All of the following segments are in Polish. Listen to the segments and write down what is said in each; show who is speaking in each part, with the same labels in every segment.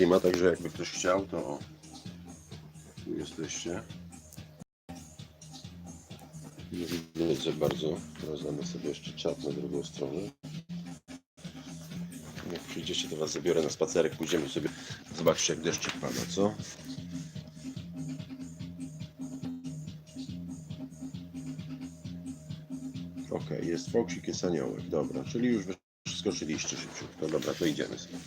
Speaker 1: nie ma, także jakby ktoś chciał, to tu jesteście. Nie widać za bardzo. Teraz damy sobie jeszcze czat na drugą stronę. Jak przyjdziecie, to was zabiorę na spacerek, pójdziemy sobie. Zobaczcie, jak deszczyk pada, co? Okej, jest foksik, jest aniołek. Dobra, czyli już skoczyliście szybciutko. Dobra, to idziemy sobie.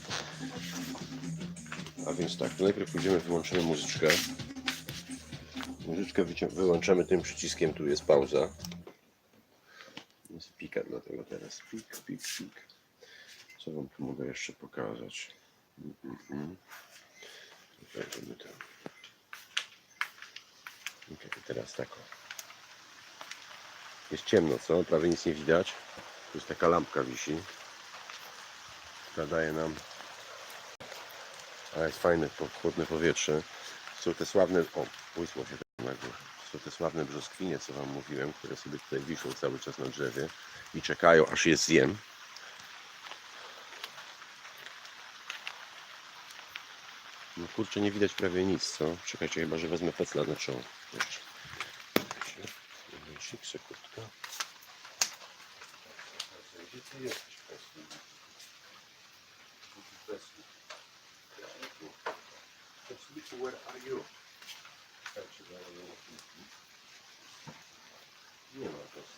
Speaker 1: A więc tak, najpierw pójdziemy, wyłączymy muzyczkę. Muzyczkę wyłączamy tym przyciskiem, tu jest pauza. Jest pika, dlatego teraz pik, pik, pik. Co wam tu mogę jeszcze pokazać? Mm, mm, teraz tak. Jest ciemno, co? Prawie nic nie widać. Tu jest taka lampka wisi. Która daje nam a jest fajne, chłodne powietrze. Są te sławne, o, błysło się tam na górze. Są te sławne brzoskwinie, co Wam mówiłem, które sobie tutaj wiszą cały czas na drzewie i czekają, aż je zjem. No kurczę, nie widać prawie nic, co? Czekajcie, chyba, że wezmę pecla na czoło. Jeszcze.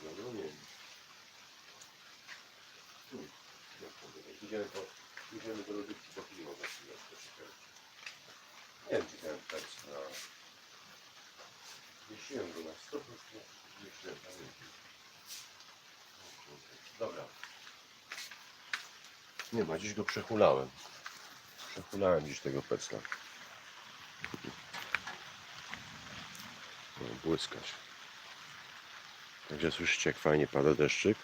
Speaker 1: Nie ma. Tu, jak powiedzieć, idziemy, po, idziemy do lodówki po piwo za chwilę. Nie wiem, czy miałem pecla. Wiesiłem go na 100%, jeszcze pamiętam. Dobra. Nie ma, dziś go przechulałem. Przechulałem dziś tego pecla. Błyskać. Także słyszycie, jak fajnie pada deszczyk.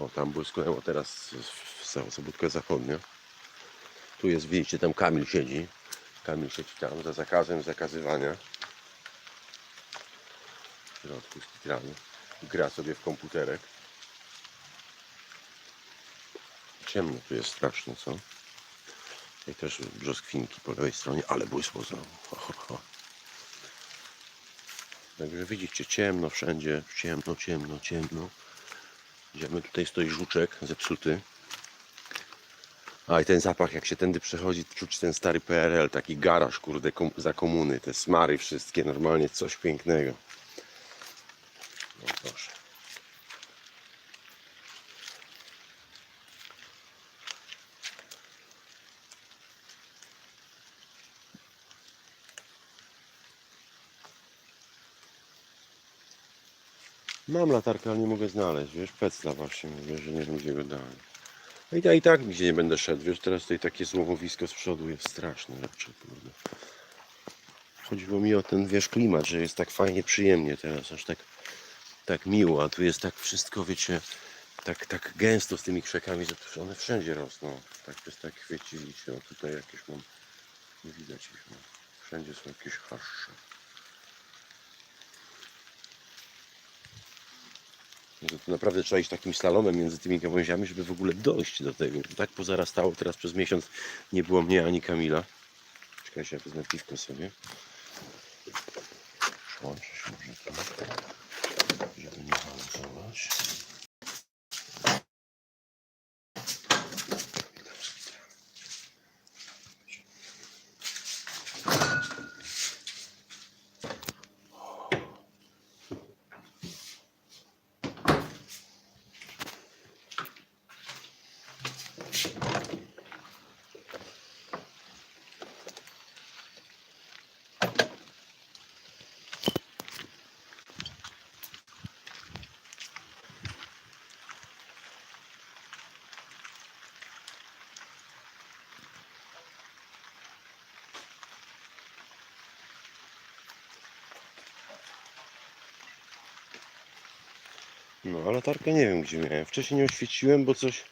Speaker 1: O, tam błysnęło teraz w Sobótkę Zachodnia. Tu jest, widzicie, tam Kamil siedzi. Kamil siedzi tam za zakazem zakazywania. W środku skitrany. Gra sobie w komputerek. Ciemno tu jest strasznie, co? I też brzoskwinki po lewej stronie, ale błysło znowu. Ho, ho, ho. Także widzicie, ciemno wszędzie, ciemno, ciemno, ciemno. Idziemy, tutaj stoi żuczek zepsuty. A i ten zapach, jak się tędy przechodzi, czuć ten stary PRL, taki garaż, kurde, kom za komuny, te smary wszystkie, normalnie coś pięknego. No proszę. Mam latarkę, ale nie mogę znaleźć, wiesz, pecla właśnie, mówię, że nie wiem gdzie go dałem. No i i tak nigdzie nie będę szedł, wiesz, teraz tutaj takie złomowisko z przodu jest straszne lepsze, kurde. Chodziło mi o ten, wiesz, klimat, że jest tak fajnie, przyjemnie teraz, aż tak, tak miło, a tu jest tak wszystko, wiecie, tak, tak gęsto z tymi krzakami, że one wszędzie rosną. Tak jest tak, wiecie, widzicie, o tutaj jakieś mam, nie widać ich, no. Wszędzie są jakieś haszcze. Że tu naprawdę trzeba iść takim slalomem między tymi gałęziami, żeby w ogóle dojść do tego. Tak pozarastało, teraz przez miesiąc nie było mnie ani Kamila. Czekajcie, ja wezmę piwko sobie. Przyłączę się może tu, żeby nie hałasować. No, a latarkę nie wiem gdzie miałem. Wcześniej nie oświeciłem, bo coś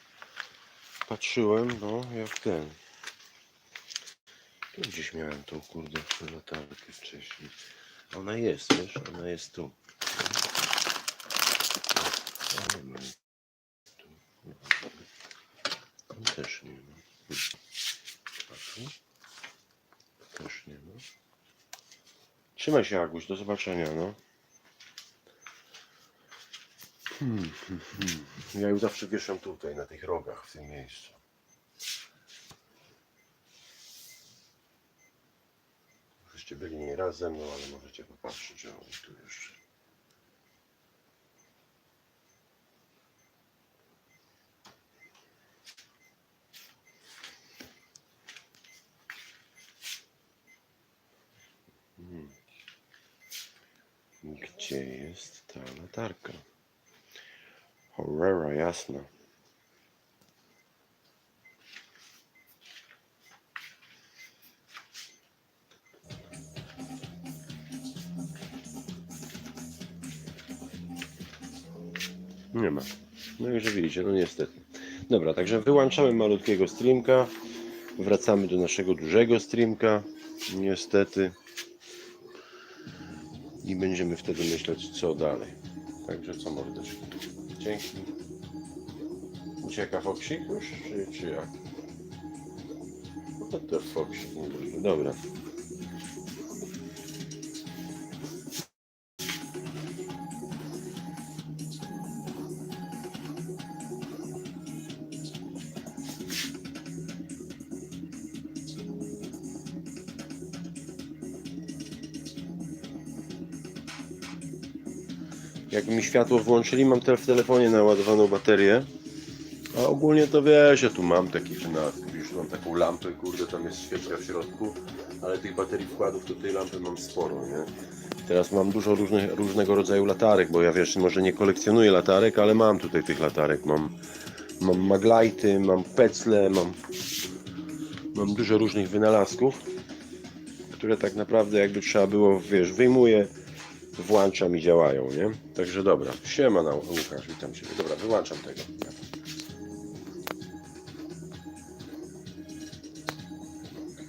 Speaker 1: patrzyłem, no, jak ten. Tu gdzieś miałem tą kurde latarkę wcześniej. Ona jest, wiesz, ona jest tu. A nie ma jej tu. Też nie ma. A tu? Też nie ma. Trzymaj się, Aguś, do zobaczenia, no. Hmm, hmm. Ja ją zawsze wieszam tutaj, na tych rogach, w tym miejscu. Żeście byli nie raz ze mną, ale możecie popatrzeć, oni tu jeszcze. Hmm. Gdzie jest ta latarka? Cholera jasna. Nie ma. No i że widzicie, no niestety. Dobra, także wyłączamy malutkiego streamka. Wracamy do naszego dużego streamka. Niestety. I będziemy wtedy myśleć, co dalej. Także co mordeczki. Dzięki. Ucieka Foksik już, czy, czy jak? No to Foksik, nieduży. Dobra. Jak mi światło włączyli, mam w telefonie naładowaną baterię. A ogólnie to wiesz, ja tu mam taki na, już mam taką lampę, kurde, tam jest świeczka w środku, ale tych baterii wkładów do tej lampy mam sporo, nie? Teraz mam dużo różnych, różnego rodzaju latarek, bo ja wiesz, może nie kolekcjonuję latarek, ale mam tutaj tych latarek. Mam, mam maglajty, mam pecle, mam, mam dużo różnych wynalazków, które tak naprawdę jakby trzeba było, wiesz, wyjmuję, włączam i działają, nie? Także dobra, siema na Łukasz, witam Cię. Dobra, wyłączam tego.